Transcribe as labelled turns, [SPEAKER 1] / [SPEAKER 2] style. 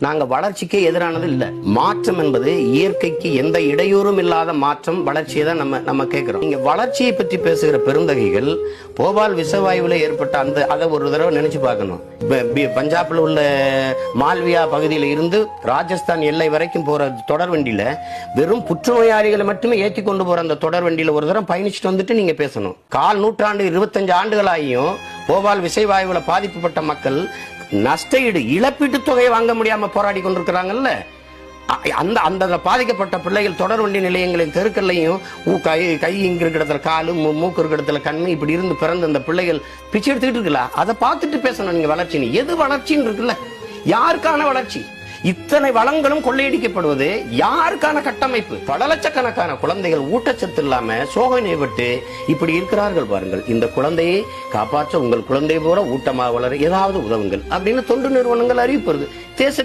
[SPEAKER 1] நாங்க வளர்ச்சிக்கே எதிரானது இல்ல. மாற்றம் என்பது இயற்கைக்கு எந்த இடையூறும் இல்லாத மாற்றம் வளர்ச்சியை தான் நம்ம நம்ம கேட்கிறோம் நீங்க வளர்ச்சியை பற்றி பேசுகிற பெருந்தகைகள் போபால் விசவாயுவில் ஏற்பட்ட அந்த அதை ஒரு தடவை நினைச்சு பார்க்கணும். பஞ்சாப்ல உள்ள மால்வியா பகுதியில இருந்து ராஜஸ்தான் எல்லை வரைக்கும் போற தொடர் வண்டியில வெறும் புற்றுநோயாளிகளை மட்டுமே ஏற்றி கொண்டு போற அந்த தொடர் வண்டியில ஒரு தடவை பயணிச்சுட்டு வந்துட்டு நீங்க பேசணும். கால் நூற்றாண்டு இருபத்தஞ்சு ஆண்டுகளாகியும் போபால் விசைவாயுவில் பாதிக்கப்பட்ட மக்கள் நஷ்டஈடு இழப்பீட்டு தொகையை வாங்க முடியாம போராடி கொண்டிருக்கிறாங்கல்ல? அந்த அந்த பாதிக்கப்பட்ட பிள்ளைகள் தொடர் வண்டி நிலையங்களின் தெருக்கள்லையும் கை கை இங்க இருக்கிற இடத்துல காலு மூக்கு இருக்கிற இடத்துல கண்ணு இப்படி இருந்து பிறந்த அந்த பிள்ளைகள் பிச்சை எடுத்துக்கிட்டு இருக்கலாம் அதை பார்த்துட்டு பேசணும் நீங்க வளர்ச்சின்னு. எது வளர்ச்சின்னு இருக்குல்ல? யாருக்கான வளர்ச்சி? இத்தனை வளங்களும் கொள்ளையடிக்கப்படுவது யாருக்கான கட்டமைப்பு? பல லட்சக்கணக்கான குழந்தைகள் ஊட்டச்சத்து இல்லாம சோகனைப்பட்டு இப்படி இருக்கிறார்கள் பாருங்கள். இந்த குழந்தையை காப்பாற்ற உங்கள் குழந்தை போல ஊட்டமாக வளர ஏதாவது உதவுங்கள் அப்படின்னு தொண்டு நிறுவனங்கள் அறிவிப்பு தேச